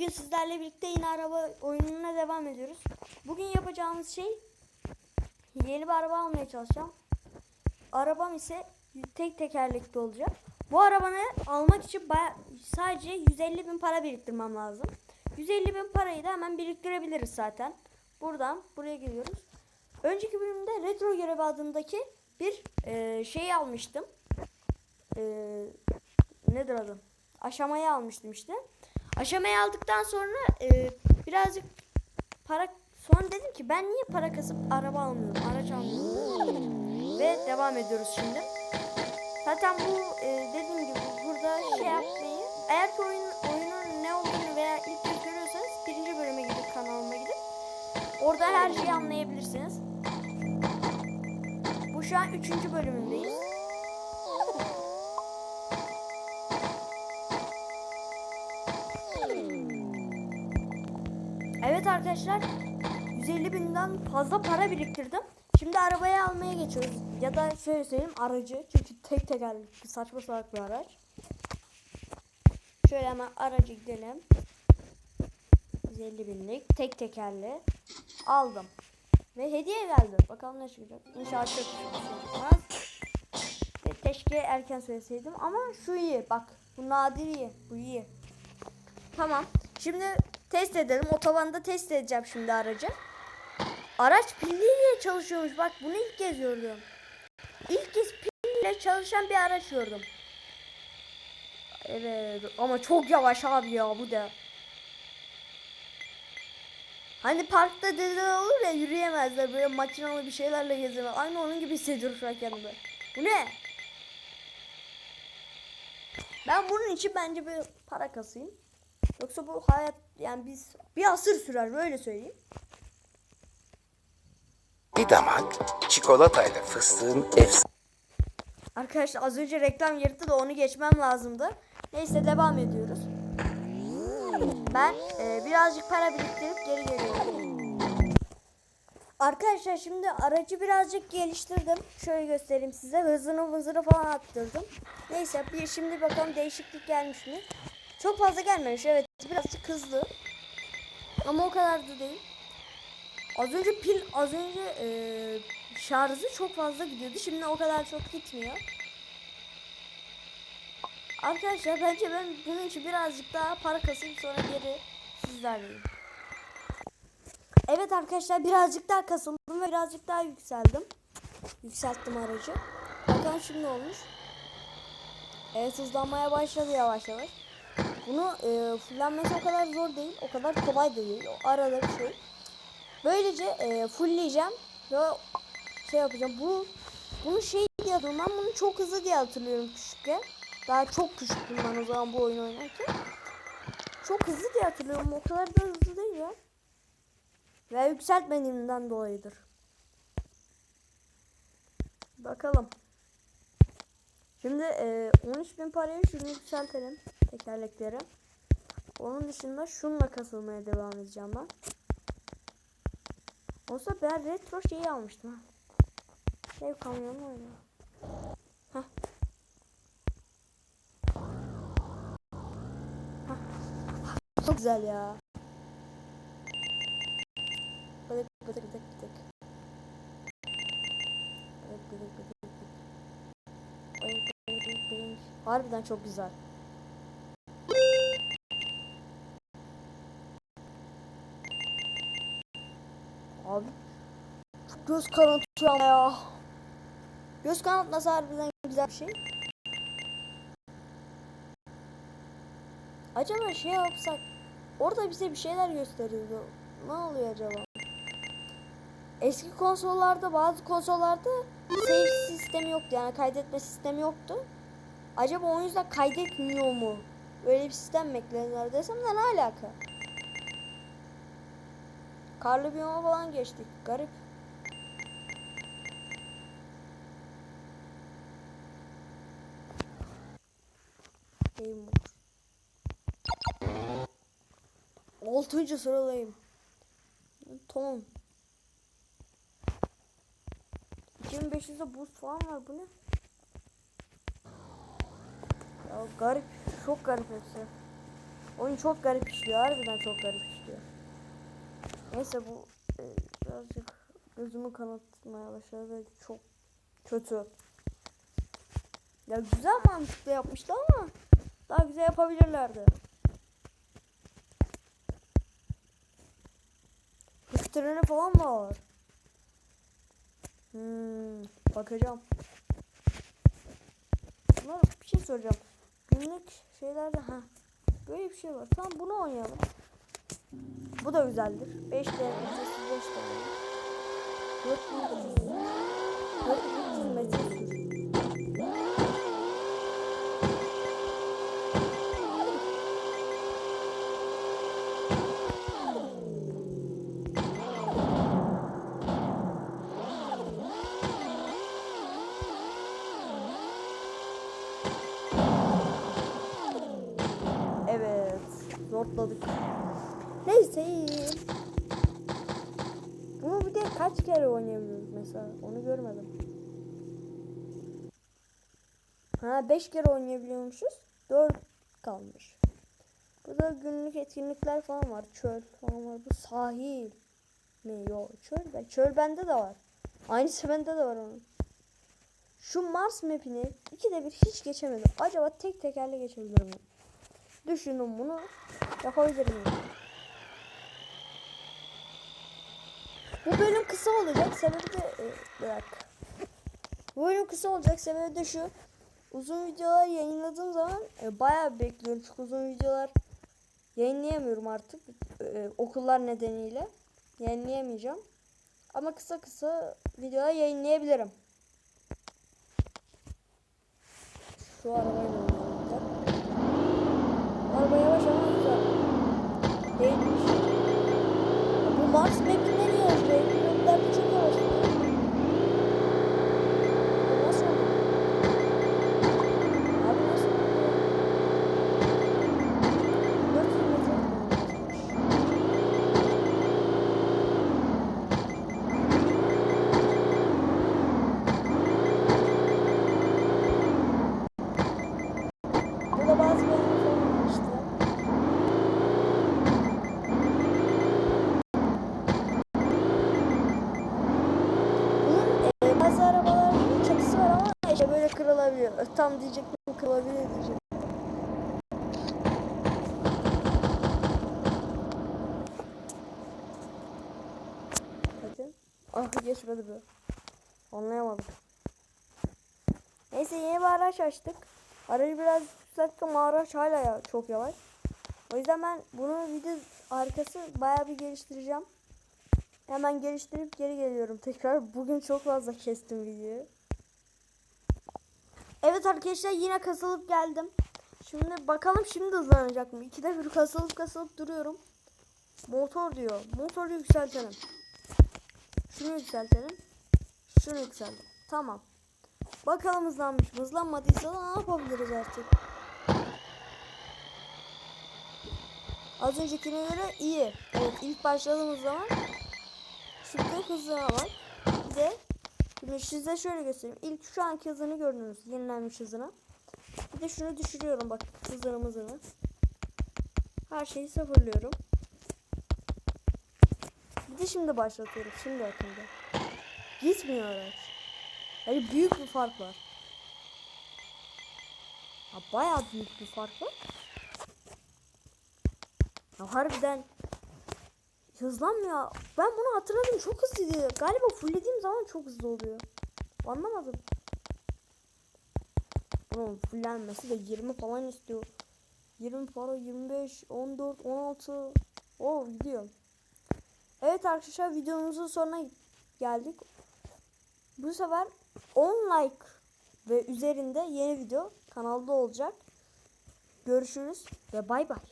Bugün sizlerle birlikte yine araba oyununa devam ediyoruz. Bugün yapacağımız şey yeni bir araba almaya çalışacağım. Arabam ise tek tekerlekli olacak. Bu arabanı almak için sadece 150 bin para biriktirmem lazım. 150 bin parayı da hemen biriktirebiliriz zaten. Buradan buraya geliyoruz. Önceki bölümde retro görevi adındaki bir e, şey almıştım. E, nedir adı? Aşamayı almıştım işte. Aşamayı aldıktan sonra e, birazcık para sonra dedim ki ben niye para kasıp araba almıyorum, araç almıyorum. Ve devam ediyoruz şimdi. Zaten bu e, dediğim gibi burada şey yapmayı eğer ki oyun, oyunun ne olduğunu veya ilk kez görüyorsanız birinci bölüme gidip kanalıma gidip orada her şeyi anlayabilirsiniz. Bu şu an üçüncü bölümündeyiz. Arkadaşlar 150 binden fazla para biriktirdim. Şimdi arabayı almaya geçiyoruz. Ya da şöyle söyleyeyim aracı. Çünkü tek tekerlekli saçma salak bir araç. Şöyle hemen aracı gidelim. 150 binlik tek tekerli aldım. Ve hediye geldi. Bakalım ne çıkacak. İnşallah çok bir şey çıkmaz. Ve keşke erken söyleseydim ama şu iyi. Bak bu nadir iyi. Bu iyi. Tamam. Şimdi test edelim. Otobanda test edeceğim şimdi aracı. Araç pilliyle çalışıyormuş. Bak bunu ilk kez gördüm. İlk kez pille çalışan bir araç gördüm. Evet ama çok yavaş abi ya bu da. Hani parkta dediler olur ya yürüyemezler böyle makinalı bir şeylerle gezemez. Aynı onun gibi hissediyorum şu an kendimi. Bu ne? Ben bunun için bence bir para kasayım. Yoksa bu hayat yani biz bir asır sürer böyle söyleyeyim. Bir damak çikolatayla fıstığın efsane Arkadaşlar az önce reklam girdi de onu geçmem lazımdı. Neyse devam ediyoruz. Ben e, birazcık para biriktirip geri geliyorum. Arkadaşlar şimdi aracı birazcık geliştirdim. Şöyle göstereyim size. Hızını hızını falan arttırdım. Neyse bir şimdi bakalım değişiklik gelmiş mi? Çok fazla gelmemiş. Evet birazcık hızlı. Ama o kadar da değil. Az önce pil az önce e, şarjı çok fazla gidiyordu. Şimdi o kadar çok gitmiyor. Arkadaşlar bence ben bunun için birazcık daha para kasayım sonra geri sizlerleyim. Evet arkadaşlar birazcık daha kasıldım ve birazcık daha yükseldim. Yükselttim aracı. Bakalım şimdi olmuş. Evet hızlanmaya başladı yavaş yavaş. Bunu e, fullenmesi o kadar zor değil. O kadar kolay da değil. O arada bir şey. Böylece e, fullleyeceğim ve şey yapacağım. Bu bunu şey diye hatırlıyorum. Ben bunu çok hızlı diye hatırlıyorum küçükken. Daha çok küçüktüm ben o zaman bu oyunu oynarken. Çok hızlı diye hatırlıyorum. O kadar da hızlı değil ya. Ve yükseltmediğimden dolayıdır. Bakalım. Şimdi e, 13.000 parayı şunu yükseltelim. Tekerlekleri. Onun dışında şunla kasılmaya devam edeceğim ben. Olsa ben retro şeyi almıştım ha. Dev kamyonu oynuyor. Çok güzel ya. Bıdık bıdık bıdık bıdık. Bıdık bıdık bıdık bıdık. Harbiden çok güzel. Abi göz kanatıyor ama ya. Göz kanatması harbiden güzel bir şey. Acaba şey yapsak orada bize bir şeyler gösteriyordu. Ne oluyor acaba? Eski konsollarda bazı konsollarda save sistemi yoktu yani kaydetme sistemi yoktu. Acaba o yüzden kaydetmiyor mu? Böyle bir sistem mi eklediler desem de ne alaka? Karlı biyoma falan geçtik. Garip. Mode. Altıncı sıradayım. Tamam. 2500'de boost falan var bu ne? Ya garip. Çok garip hepsi. Oyun çok garip işliyor. Harbiden çok garip işliyor. Neyse bu e, birazcık gözümü kanatmaya başladı ve çok kötü. Ya güzel mantıklı yapmışlar ama daha güzel yapabilirlerdi. Hız treni falan da var. Hmm, bakacağım. Bunlar bir şey soracağım. Günlük şeylerde ha böyle bir şey var. Tamam bunu oynayalım. Bu da güzeldir. 5 TL, ücretsiz 5 TL. 400 400 metre. Evet. Zorladık. Neyse iyi. Bunu bir de kaç kere oynayabiliyoruz mesela? Onu görmedim. Ha 5 kere oynayabiliyormuşuz. 4 kalmış. Burada günlük etkinlikler falan var. Çöl falan var. Bu sahil mi? Yok çöl. be- Çöl bende de var. Aynısı bende de var onun. Şu Mars map'ini ikide bir hiç geçemedim. Acaba tek tekerle geçebilir miyim? Düşünün bunu. Yapabilir miyim? Bu bölüm kısa olacak. Sebebi de e, dakika. Bu bölüm kısa olacak. Sebebi de şu. Uzun videolar yayınladığım zaman e, bayağı bekliyorum. Çok uzun videolar yayınlayamıyorum artık. E, okullar nedeniyle. Yayınlayamayacağım. Ama kısa kısa videolar yayınlayabilirim. Şu de. Araba yavaş ama güzel. Değilmiş. Bu Mars map'i nereye yazıyor? Map'lerde çok yavaş. Bu nasıl oldu? Abi nasıl oldu? 400 metre yazmış. Burada bazı bölümler falan var işte. Bunun e, bazı arabaların çatısı var ama işte böyle kırılabiliyor. Tam diyecektim kırılabiliyor diyecektim. Hadi. Ah geçmedi bu. Anlayamadım. Neyse yeni bir araç açtık. Aracı biraz yükselttik ama araç hala ya, çok yavaş. O yüzden ben bunu video arkası bayağı bir geliştireceğim. Hemen geliştirip geri geliyorum tekrar. Bugün çok fazla kestim videoyu. Evet arkadaşlar yine kasılıp geldim. Şimdi bakalım şimdi hızlanacak mı? İkide bir kasılıp kasılıp duruyorum. Motor diyor. Motoru yükseltelim. Şunu yükseltelim. Şunu yükseltelim. Tamam. Bakalım hızlanmış mı? Hızlanmadıysa da ne yapabiliriz artık? Az öncekine göre iyi. Evet ilk başladığımız zaman şimdi hızına var. Bir de şimdi size şöyle göstereyim. İlk şu anki hızını gördünüz. Yenilenmiş hızını. Bir de şunu düşürüyorum bak hızını hızını. Her şeyi sıfırlıyorum. Bir de şimdi başlatıyorum. Şimdi yakında. Gitmiyor araç. Yani büyük bir fark var. Ya bayağı büyük bir fark var. Ya harbiden hızlanmıyor. Ben bunu hatırladım. Çok hızlıydı. Galiba fulllediğim zaman çok hızlı oluyor. Anlamadım. Bunun fullenmesi de 20 falan istiyor. 20 para 25 14 16 o gidiyor. Evet arkadaşlar videomuzun sonuna geldik. Bu sefer 10 like ve üzerinde yeni video kanalda olacak. Görüşürüz ve bay bay.